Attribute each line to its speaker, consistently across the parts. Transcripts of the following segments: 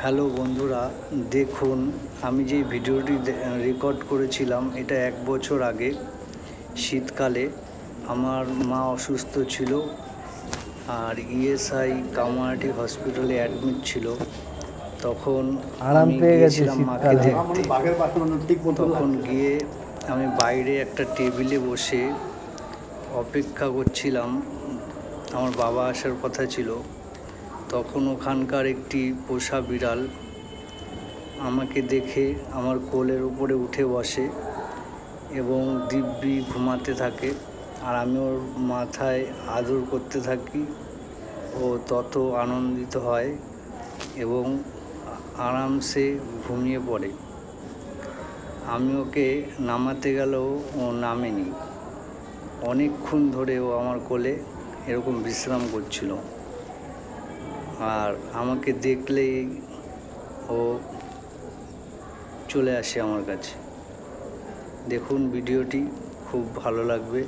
Speaker 1: Hello বন্ধুরা দেখুন আমি যে ভিডিওটি রেকর্ড করেছিলাম এটা এক বছর আগে শীতকালে আমার মা অসুস্থ ছিল আর ইএসআই কামারহাটি হসপিটালে অ্যাডমিট ছিল তখন
Speaker 2: আরাম
Speaker 1: আমি
Speaker 2: পেয়ে গেছে
Speaker 1: গিয়েছিলাম মাকে। দেখতে। তখন গিয়ে আমি বাইরে একটা টেবিলে বসে অপেক্ষা করছিলাম আমার বাবা আসার কথা ছিল। তখন ওখানকার একটি পোষা বিড়াল আমাকে দেখে আমার কোলের উপরে উঠে বসে এবং দিব্যি ঘুমাতে থাকে আর আমি ওর মাথায় আদর করতে থাকি ও তত আনন্দিত হয় এবং আরামসে ঘুমিয়ে পড়ে। আমি ওকে নামাতে গেলেও ও নামেনি। অনেকক্ষণ ধরে ও আমার কোলে এরকম বিশ্রাম করছিল। আর আমাকে দেখলেই ও চলে আসে আমার কাছে। দেখুন ভিডিওটি খুব ভালো লাগবে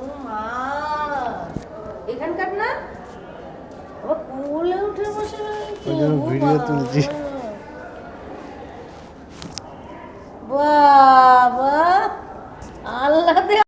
Speaker 3: ও মা এখানকার না আবার কোলে উঠে বসে
Speaker 2: ভিডিও। তুলছি।
Speaker 3: বাবা